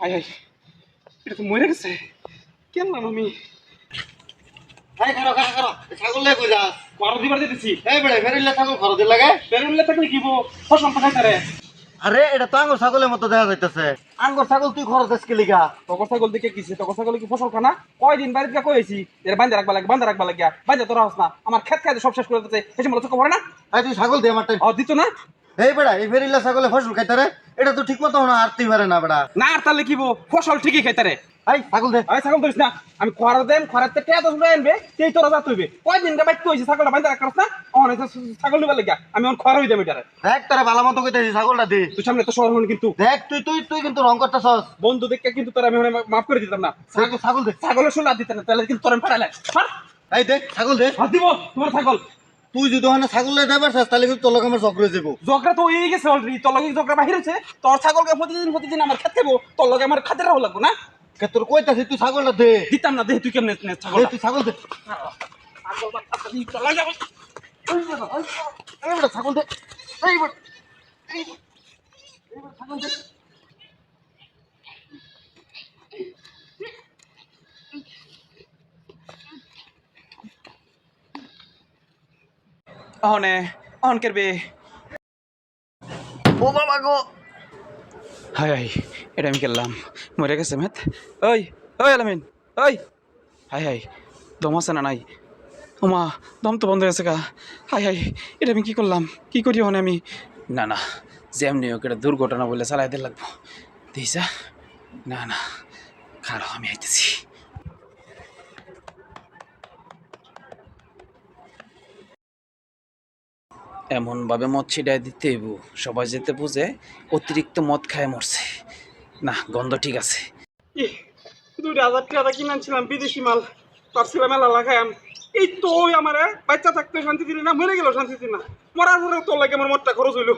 High high এটা তো মরে গেছে। কেন নাম আমি? এই খারো খারো খারো ছাগল লে কই যা বারো দিবার দিতেছি। এই বেড়ে ফেরিলে ছাগল খরচ লাগে? বেরোলে থাকলে কি বো? ফসল পাখাই তারে আরে এটা তো আঙ্গুর ছাগলের মতো দেখা যাইতেছে। আঙ্গুর ছাগল তুই খরচ আজকে লিগা? তকর ছাগল দিকে কিছে? তকর ছাগল কি ফসল খানা কয়দিন বাড়িতে কইছি এর বান্ধে রাখবা লাগে বান্ধে রাখবা লাগিয়া। বান্ধে তোরা হস না। আমার খেত খাইতে সব শেষ করে দিতে এসে মনে চোখ পড়ে না? তুই ছাগল দে আমার টাইম। দিত না? এই বেড়া এই ফেরিলে ছাগলে ফসল খাইতে রে। এটা তো ঠিক মতো না আরতেই পারে না বেড়া না আর তাহলে কি বো ফসল ঠিকই খাইতারে এই ছাগল দে। আরে ছাগল ধরিস না। আমি খরা দেন টেয়া দশ আনবে সেই তোরা যা তুইবে কয়দিন রে বাইতে কইছি ছাগলটা রাখাস না? অন ছাগল নিবার লাগিয়া আমি অন খরা হই যাবে এটারে। দেখ তারা ভালো মতো কইতেছি ছাগলটা দে। তুই সামনে তো শহর হন কিন্তু। দেখ তুই তুই তুই কিন্তু রং করতেছস। বন্ধু দেখে কিন্তু তোরা আমি মাফ করে দিতাম না। তুই ছাগল দে। ছাগলের শুনলা দিতে না তাহলে কিন্তু তোর ফাটাইলে এই দেখ ছাগল দে। দিব তোমার ছাগল। তুই যদি ওখানে ছাগল দেবার চাস তাহলে কিন্তু তোর লোক আমার চক্র যাব। জগরা তো হয়ে গেছে অলরেডি তোর লগে জগরা বাহির হচ্ছে তোর ছাগলকে প্রতিদিন প্রতিদিন আমার খেতে দেবো তোর লগে আমার খাতে রাখো লাগবো না? কে তোর কইতাছি তুই ছাগলটা দে। দিতাম না দেখ তুই কেমনে নে ছাগল দে তুই ছাগল দে। ছাগল দে। ছাগল দে। অহনে অহন করবে ও বাবা গো। হাই হাই এটা আমি খেললাম। মরে গেছে মেত ওই ওই আলামিন ওই। হাই হাই দম আছে না নাই? ওমা দম তো বন্ধ হয়েছে গা। হাই হাই এটা আমি কি করলাম? কি করি হনে আমি? না না যেমনি হোক এটা দুর্ঘটনা বলে চালাই দিতে লাগবো। দিছা না না খারাপ আমি আইতেছি। এমনভাবে মদ ছিটাই দিতে হইব। সবাই যেতে বুঝে অতিরিক্ত মদ খায় মরছে। না, গন্ধ ঠিক আছে। দুই হাজার টাকা কিনে আনছিলাম, বিদেশি মাল। তার ছেলে মেলা লাগাইম এই তো আমার বাচ্চা থাকতে শান্তি দিলি না, মরে গেল শান্তি দিল না। মরার পরে তোর লাগে আমার মদটা খরচ হইল।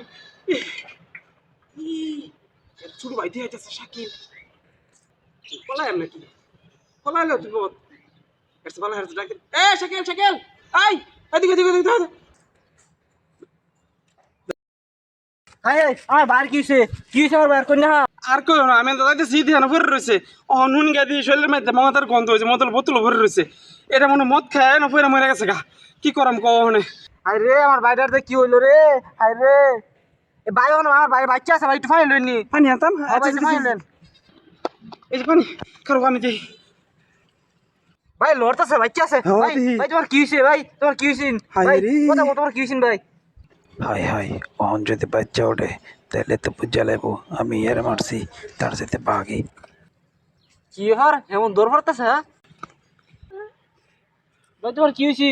ছোট ভাই দিয়ে যাচ্ছে শাকিল পলাইম নাকি? পলাইলো তুই মদ। এসে পলাই হারছে ডাক এ, শাকিল শাকিল! আই এদিকে এদিকে এদিকে। আমার বার আমার বার না? আর কেউ না আমি দাদা সিধি হানা ভরে রয়েছে ও নুন গা দিয়ে শরীরের মধ্যে মমতার গন্ধ হয়েছে মতল বোতল ভরে রয়েছে এটা মনে মদ খায় না ফেরা মরে গেছে গা। কি করাম রে আমার কি হইল রে? হাই রে। এ ভাই আমার ভাই বাচ্চা আছে ভাই একটু ফাইন লইনি পানি আনতাম? ভাই একটু ফাইন লেন এই যে পানি কারও পানি দিই ভাই লড়তাছে বাচ্চা আছে। ভাই তোমার কি হইছে ভাই? তোমার কি হইছে? হায় ভাই তোমার কি হইছে ভাই? হাই হাই অহন যদি বাচ্চা ওঠে, তাহলে তো বুঝা লাগবো আমি এর মারছি, তার সাথে বাঘি কি হার এমন দৌড় হ্যাঁ? তোমার কি হইছে